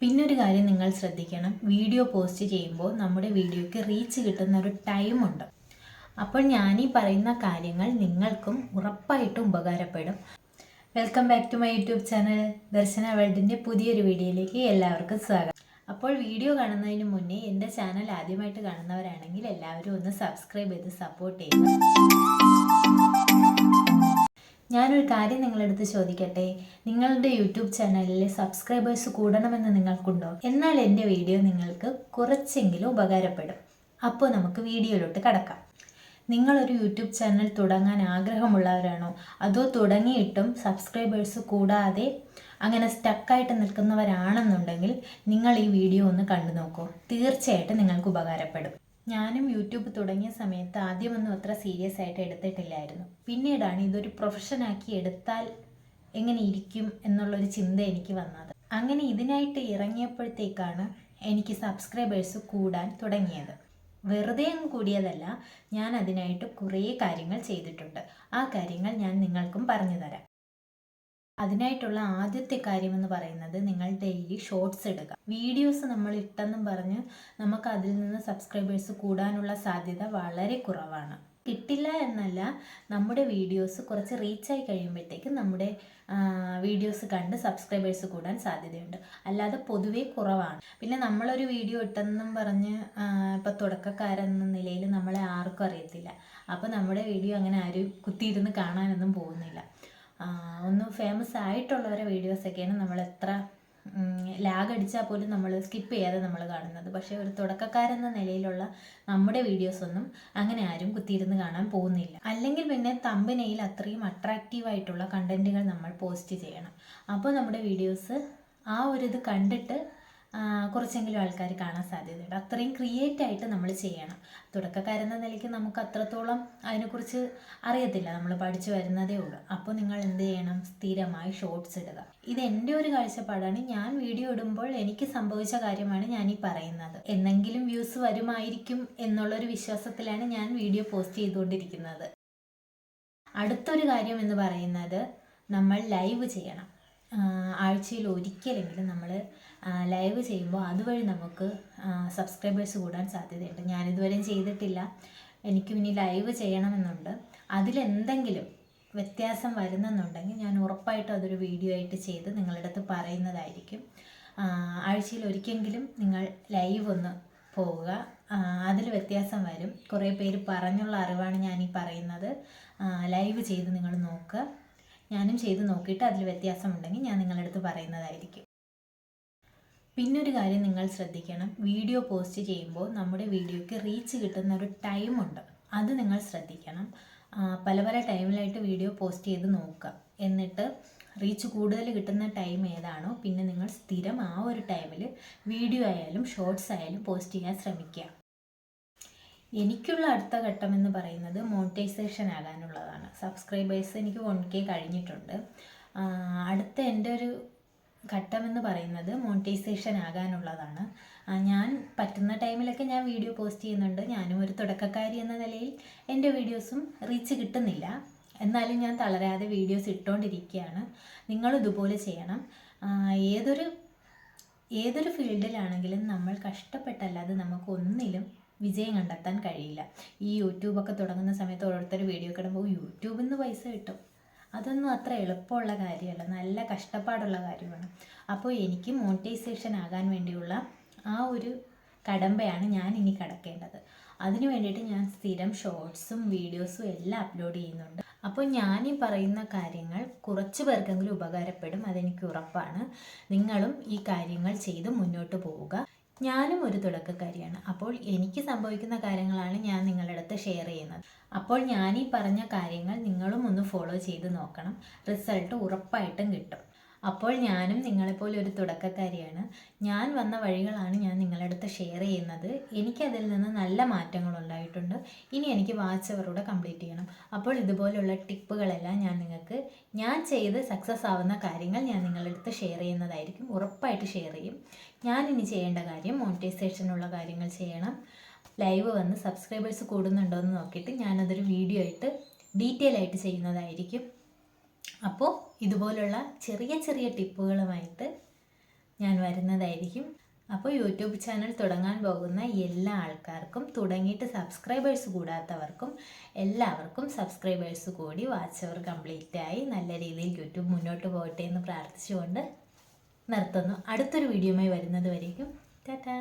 പിന്നൊരു കാര്യം നിങ്ങൾ ശ്രദ്ധിക്കണം. വീഡിയോ പോസ്റ്റ് ചെയ്യുമ്പോൾ നമ്മുടെ വീഡിയോയ്ക്ക് റീച്ച് കിട്ടുന്ന ഒരു ടൈമുണ്ട് അപ്പോൾ ഞാൻ ഈ പറയുന്ന കാര്യങ്ങൾ നിങ്ങൾക്കും ഉറപ്പായിട്ടും ഉപകാരപ്പെടും. Welcome back to my YouTube channel Darshana വേൾഡിന്റെ പുതിയൊരു വീഡിയോയിലേക്ക് എല്ലാവർക്കും സ്വാഗതം. അപ്പോൾ വീഡിയോ കാണുന്നതിന് മുന്നേ എന്റെ ചാനൽ ആദ്യമായിട്ട് കാണുന്നവരാണെങ്കിൽ എല്ലാവരും ഒന്ന് സബ്സ്ക്രൈബ് ചെയ്ത് സപ്പോർട്ട് ചെയ്യുക. ഞാനൊരു കാര്യം നിങ്ങളെടുത്ത് ചോദിക്കട്ടെ? നിങ്ങളുടെ യൂട്യൂബ് ചാനലിലെ സബ്സ്ക്രൈബേഴ്സ് കൂടണമെന്ന് നിങ്ങൾക്കുണ്ടോ? എന്നാൽ എന്റെ വീഡിയോ നിങ്ങൾക്ക് കുറച്ചെങ്കിലും ഉപകാരപ്പെടും. അപ്പോൾ നമുക്ക് വീഡിയോയിലോട്ട് കടക്കാം. നിങ്ങളൊരു യൂട്യൂബ് ചാനൽ തുടങ്ങാൻ ആഗ്രഹമുള്ളവരാണോ? അതോ തുടങ്ങിയിട്ടും സബ്സ്ക്രൈബേഴ്സ് കൂടാതെ അങ്ങനെ സ്റ്റക്കായിട്ട് നിൽക്കുന്നവരാണെന്നുണ്ടെങ്കിൽ നിങ്ങൾ ഈ വീഡിയോ ഒന്ന് കണ്ടു നോക്കൂ തീർച്ചയായിട്ടും നിങ്ങൾക്ക് ഉപകാരപ്പെടും. ഞാനും യൂട്യൂബ് തുടങ്ങിയ സമയത്ത് ആദ്യമൊന്നും അത്ര സീരിയസ് ആയിട്ട് എടുത്തിട്ടില്ലായിരുന്നു. പിന്നീടാണ് ഇതൊരു പ്രൊഫഷനാക്കി എടുത്താൽ എങ്ങനെ ഇരിക്കും എന്നുള്ളൊരു ചിന്ത എനിക്ക് വന്നത്. അങ്ങനെ ഇതിനായിട്ട് ഇറങ്ങിയപ്പോഴത്തേക്കാണ് എനിക്ക് സബ്സ്ക്രൈബേഴ്സ് കൂടാൻ തുടങ്ങിയത്. വെറുതെ അങ്ങ് കൂടിയതല്ല ഞാൻ അതിനായിട്ട് കുറേ കാര്യങ്ങൾ ചെയ്തിട്ടുണ്ട്. ആ കാര്യങ്ങൾ ഞാൻ നിങ്ങൾക്കും പറഞ്ഞു തരാം. അതിനായിട്ടുള്ള ആദ്യത്തെ കാര്യം എന്ന് പറയുന്നത് നിങ്ങൾ ഡെയിലി ഷോർട്സ് ഇടുക. വീഡിയോസ് നമ്മൾ ഇട്ടെന്നും പറഞ്ഞ് നമുക്ക് അതിൽ നിന്ന് സബ്സ്ക്രൈബേഴ്സ് കൂടാനുള്ള സാധ്യത വളരെ കുറവാണ്. കിട്ടില്ല എന്നല്ല നമ്മുടെ വീഡിയോസ് കുറച്ച് റീച്ചായി കഴിയുമ്പോഴത്തേക്ക് നമ്മുടെ വീഡിയോസ് കണ്ട് സബ്സ്ക്രൈബേഴ്സ് കൂടാൻ സാധ്യതയുണ്ട്. അല്ലാതെ പൊതുവേ കുറവാണ്. പിന്നെ നമ്മളൊരു വീഡിയോ ഇട്ടെന്നും പറഞ്ഞ് ഇപ്പോൾ തുടക്കക്കാരെന്ന നിലയിൽ നമ്മളെ ആർക്കും അറിയത്തില്ല. അപ്പോൾ നമ്മുടെ വീഡിയോ അങ്ങനെ ആരും കുത്തിയിരുന്ന് കാണാനൊന്നും പോകുന്നില്ല. ഒന്ന് ഫേമസ് ആയിട്ടുള്ളവരെ വീഡിയോസൊക്കെയാണ് നമ്മൾ എത്ര ലാഗ് അടിച്ചാൽ പോലും നമ്മൾ സ്കിപ്പ് ചെയ്യാതെ നമ്മൾ കാണുന്നത്. പക്ഷേ ഒരു തുടക്കക്കാരെന്ന നിലയിലുള്ള നമ്മുടെ വീഡിയോസൊന്നും അങ്ങനെ ആരും കുത്തിയിരുന്ന് കാണാൻ പോകുന്നില്ല. അല്ലെങ്കിൽ പിന്നെ തമ്പനയിൽ അത്രയും അട്രാക്റ്റീവ് ആയിട്ടുള്ള കണ്ടന്റുകൾ നമ്മൾ പോസ്റ്റ് ചെയ്യണം. അപ്പോൾ നമ്മുടെ വീഡിയോസ് ആ ഒരു ഇത് കണ്ടിട്ട് കുറച്ചെങ്കിലും ആൾക്കാർ കാണാൻ സാധ്യതയുണ്ട്. അത്രയും ക്രിയേറ്റ് ആയിട്ട് നമ്മൾ ചെയ്യണം. തുടക്കക്കാരെന്ന നിലയ്ക്ക് നമുക്ക് അത്രത്തോളം അതിനെക്കുറിച്ച് അറിയത്തില്ല. നമ്മൾ പഠിച്ചു വരുന്നതേ ഉള്ളൂ. അപ്പോൾ നിങ്ങൾ എന്ത് ചെയ്യണം? സ്ഥിരമായി ഷോർട്സ് ഇടുക. ഇത് എന്റെ ഒരു കാഴ്ചപ്പാടാണ്. ഞാൻ വീഡിയോ ഇടുമ്പോൾ എനിക്ക് സംഭവിച്ച കാര്യമാണ് ഞാൻ ഈ പറയുന്നത്. എന്നെങ്കിലും വ്യൂസ് വരുമായിരിക്കും എന്നുള്ളൊരു വിശ്വാസത്തിലാണ് ഞാൻ വീഡിയോ പോസ്റ്റ് ചെയ്തുകൊണ്ടിരിക്കുന്നത്. അടുത്തൊരു കാര്യം എന്ന് പറയുന്നത് നമ്മൾ ലൈവ് ചെയ്യണം. ആഴ്ചയിൽ ഒരിക്കലെങ്കിലും നമ്മൾ ലൈവ് ചെയ്യുമ്പോൾ അതുവഴി നമുക്ക് സബ്സ്ക്രൈബേഴ്സ് കൂടാൻ സാധ്യതയുണ്ട്. ഞാനിതുവരെയും ചെയ്തിട്ടില്ല. എനിക്കും ഇനി ലൈവ് ചെയ്യണമെന്നുണ്ട്. അതിലെന്തെങ്കിലും വ്യത്യാസം വരുന്നെന്നുണ്ടെങ്കിൽ ഞാൻ ഉറപ്പായിട്ടും അതൊരു വീഡിയോ ആയിട്ട് ചെയ്ത് നിങ്ങളുടെ അടുത്ത് പറയുന്നതായിരിക്കും ആഴ്ചയിൽ ഒരിക്കലെങ്കിലും നിങ്ങൾ ലൈവ് ഒന്ന് പോവുക. അതിൽ വ്യത്യാസം വരും. കുറേ പേര് പറഞ്ഞുള്ള അറിവാണ് ഞാൻ ഈ പറയുന്നത്. ലൈവ് ചെയ്ത് നിങ്ങൾ നോക്കുക ഞാനും ചെയ്ത് നോക്കിയിട്ട് അതിൽ വ്യത്യാസമുണ്ടെങ്കിൽ ഞാൻ നിങ്ങളുടെ അടുത്ത് പറയുന്നതായിരിക്കും. പിന്നൊരു കാര്യം നിങ്ങൾ ശ്രദ്ധിക്കണം. വീഡിയോ പോസ്റ്റ് ചെയ്യുമ്പോൾ നമ്മുടെ വീഡിയോയ്ക്ക് റീച്ച് കിട്ടുന്ന ഒരു ടൈമുണ്ട് അത് നിങ്ങൾ ശ്രദ്ധിക്കണം. പല പല ടൈമിലായിട്ട് വീഡിയോ പോസ്റ്റ് ചെയ്ത് നോക്കുക. എന്നിട്ട് റീച്ച് കൂടുതൽ കിട്ടുന്ന ടൈം ഏതാണോ പിന്നെ നിങ്ങൾ സ്ഥിരം ആ ഒരു ടൈമിൽ വീഡിയോ ആയാലും ഷോർട്സ് ആയാലും പോസ്റ്റ് ചെയ്യാൻ ശ്രമിക്കുക. എനിക്കുള്ള അടുത്ത ഘട്ടം എന്ന് പറയുന്നത് മോണിറ്റൈസേഷൻ ആകാനുള്ളതാണ്. സബ്സ്ക്രൈബേഴ്സ് എനിക്ക് വൺ കെ കഴിഞ്ഞിട്ടുണ്ട്. അടുത്ത എന്റെ ഒരു ഘട്ടം എന്ന് പറയുന്നത് മോണിറ്റൈസേഷൻ ആകാനുള്ളതാണ്. ഞാൻ പറ്റുന്ന ടൈമിലൊക്കെ ഞാൻ വീഡിയോ പോസ്റ്റ് ചെയ്യുന്നുണ്ട്. ഞാനും ഒരു തുടക്കക്കാരി എന്ന നിലയിൽ എന്റെ വീഡിയോസും റീച്ച് കിട്ടുന്നില്ല. എന്നാലും ഞാൻ തളരാതെ വീഡിയോസ് ഇട്ടുകൊണ്ടിരിക്കുകയാണ് നിങ്ങളും ഇതുപോലെ ചെയ്യണം. ഏതൊരു ഏതൊരു ഫീൽഡിലാണെങ്കിലും നമ്മൾ കഷ്ടപ്പെട്ടല്ലാതെ നമുക്ക് ഒന്നിലും വിജയം കണ്ടെത്താൻ കഴിയില്ല. ഈ യൂട്യൂബൊക്കെ തുടങ്ങുന്ന സമയത്ത് ഓരോരുത്തർ വീഡിയോ കിടുമ്പോൾ യൂട്യൂബിൽ നിന്ന് പൈസ കിട്ടും. അതൊന്നും അത്ര എളുപ്പമുള്ള കാര്യമല്ല. നല്ല കഷ്ടപ്പാടുള്ള കാര്യമാണ്. അപ്പോൾ എനിക്ക് മോണിറ്റൈസേഷൻ ആകാൻ വേണ്ടിയുള്ള ആ ഒരു കടമ്പയാണ് ഞാൻ ഇനി കടക്കേണ്ടത്. അതിനു വേണ്ടിയിട്ട് ഞാൻ സ്ഥിരം ഷോർട്സും വീഡിയോസും എല്ലാം അപ്ലോഡ് ചെയ്യുന്നുണ്ട്. അപ്പോൾ ഞാൻ ഈ പറയുന്ന കാര്യങ്ങൾ കുറച്ച് പേർക്കെങ്കിലും ഉപകാരപ്പെടും. അതെനിക്ക് ഉറപ്പാണ്. നിങ്ങളും ഈ കാര്യങ്ങൾ ചെയ്ത് മുന്നോട്ട് പോവുക. ഞാനും ഒരു തുടക്കക്കാരിയാണ്. അപ്പോൾ എനിക്ക് സംഭവിക്കുന്ന കാര്യങ്ങളാണ് ഞാൻ നിങ്ങളുടെ അടുത്ത് ഷെയർ ചെയ്യുന്നത്. അപ്പോൾ ഞാൻ ഈ പറഞ്ഞ കാര്യങ്ങൾ നിങ്ങളും ഒന്ന് ഫോളോ ചെയ്ത് നോക്കണം. റിസൾട്ട് ഉറപ്പായിട്ടും കിട്ടും. അപ്പോൾ ഞാനും നിങ്ങളെപ്പോലെ ഒരു തുടക്കക്കാരിയാണ്. ഞാൻ വന്ന വഴികളാണ് ഞാൻ നിങ്ങളുടെ അടുത്ത് ഷെയർ ചെയ്യുന്നത് എനിക്കതിൽ നിന്ന് നല്ല മാറ്റങ്ങൾ ഉണ്ടായിട്ടുണ്ട് ഇനി എനിക്ക് വാച്ച് കംപ്ലീറ്റ് ചെയ്യണം. അപ്പോൾ ഇതുപോലുള്ള ടിപ്പുകളെല്ലാം ഞാൻ നിങ്ങൾക്ക് ഞാൻ ചെയ്ത് സക്സസ് ആവുന്ന കാര്യങ്ങൾ ഞാൻ നിങ്ങളുടെ അടുത്ത് ഷെയർ ചെയ്യുന്നതായിരിക്കും. ഉറപ്പായിട്ട് ഷെയർ ചെയ്യും. ഞാൻ ഇനി ചെയ്യേണ്ട കാര്യം മോണിറ്റൈസേഷനുള്ള കാര്യങ്ങൾ ചെയ്യണം. ലൈവ് വന്ന് സബ്സ്ക്രൈബേഴ്സ് കൂടുന്നുണ്ടോ എന്ന് നോക്കിയിട്ട് ഞാനതൊരു വീഡിയോ ആയിട്ട് ഡീറ്റെയിൽ ആയിട്ട് ചെയ്യുന്നതായിരിക്കും. അപ്പോൾ ഇതുപോലുള്ള ചെറിയ ചെറിയ ടിപ്പുകളുമായിട്ട് ഞാൻ വരുന്നതായിരിക്കും. അപ്പോൾ യൂട്യൂബ് ചാനൽ തുടങ്ങാൻ പോകുന്ന എല്ലാ ആൾക്കാർക്കും തുടങ്ങിയിട്ട് സബ്സ്ക്രൈബേഴ്സ് കൂടാത്തവർക്കും എല്ലാവർക്കും സബ്സ്ക്രൈബേഴ്സ് കൂടി വാച്ച് അവർ കംപ്ലീറ്റ് ആയി നല്ല രീതിയിൽ യൂട്യൂബ് മുന്നോട്ട് പോകട്ടെ എന്ന് പ്രാർത്ഥിച്ചുകൊണ്ട് നിർത്തുന്നു. അടുത്തൊരു വീഡിയോയുമായി വരുന്നത് വരേക്കും. ടാറ്റാ.